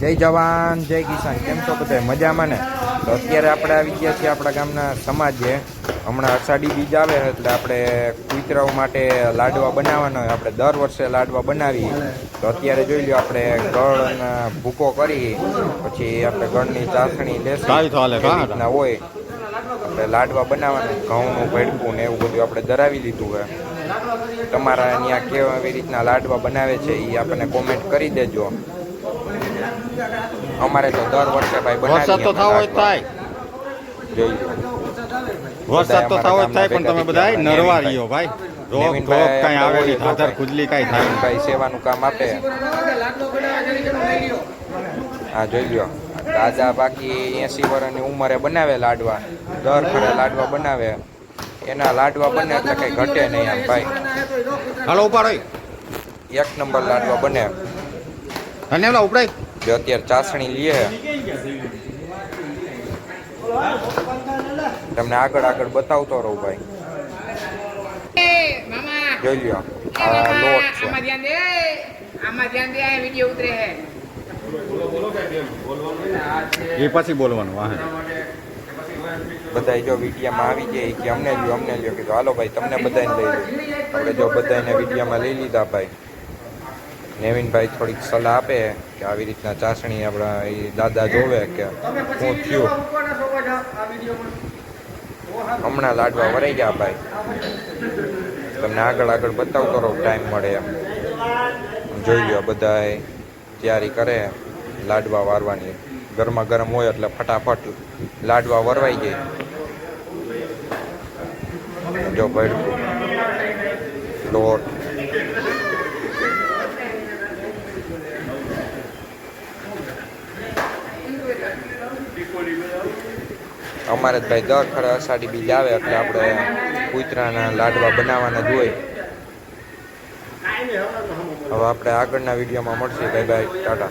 જય જવાન જય કિસાન. કેમ છો બધા મજામાં ને? તો અત્યારે આપણે આવી ગયા છીએ આપણા ગામના સમાજે. હમણાં અષાઢી બીજ આવે એટલે આપણે કૂતરાઓ માટે લાડવા બનાવવાના હોય. આપણે દર વર્ષે લાડવા બનાવીએ. તો અત્યારે જોઈ લો આપણે ગળના ભૂકો કરી પછી આપણે ગળની ચાસણી લેશું. હોય. આપણે લાડવા બનાવવાનું ઘઉંનું ભેડકું ને એવું બધું આપણે ધરાવી લીધું હોય. તમારા અહીંયા કેવા એવી રીતના લાડવા બનાવે છે એ આપણને કોમેન્ટ કરી દેજો. અમારે તો દર વર્ષે ભાઈ વરસાદ તો થવો હોય થાય. વરસાદ તો થવો જ થાય પણ તમે બધા નરવા રહ્યો ભાઈ. રોગ રોગ કઈ આવે નહીં ધાધર ખુજલી કઈ થાય ભાઈ સેવાનું કામ આપે. હા જોઈ લ્યો. દાદા બાકી એસી વર્ષની ઉંમરે બનાવે લાડવા. દર ખરે લાડવા બનાવે. એના લાડવા બને એટલે કઈ ઘટે નહીં આમ ભાઈ. હાલો ઉપાડો એક નંબર લાડવા બને. અને ઉપડાય જો અત્યારે ચાસણી લઈએ તમને આગળ આગળ બતાવતો રહું ભાઈ. જોઈ લ્યો. આ લોટ છે. એ પછી બોલવાનું વાહે. બધા જો વિડીયામાં આવી જાય કે અમને લ્યો અમને લ્યો. કીધું હાલો ભાઈ તમને બધાને લઈ લો આપણે જો બધાને વિડીયામાં લઈ લીધા ભાઈ. નેવિનભાઈ થોડીક સલાહ આપે કે આવી રીતના ચાસણી આપણા એ દાદા જોવે કે શું થયું. હમણાં લાડવા વરાઈ ગયા ભાઈ. તમને આગળ આગળ બતાવ કરો ટાઈમ મળે એમ. જોઈ લો બધાએ તૈયારી કરે લાડવા વારવાની. ગરમા ગરમ હોય એટલે ફટાફટ લાડવા વરવાઈ જાય. જો ભડકું લોટ. અમારે જ ભાઈ દર ખરે અષાઢી બીજ આવે એટલે આપણે કૂતરાના લાડવા બનાવવાના જ હોય. હવે આપણે આગળના વિડીયોમાં મળશે. Bye bye tata.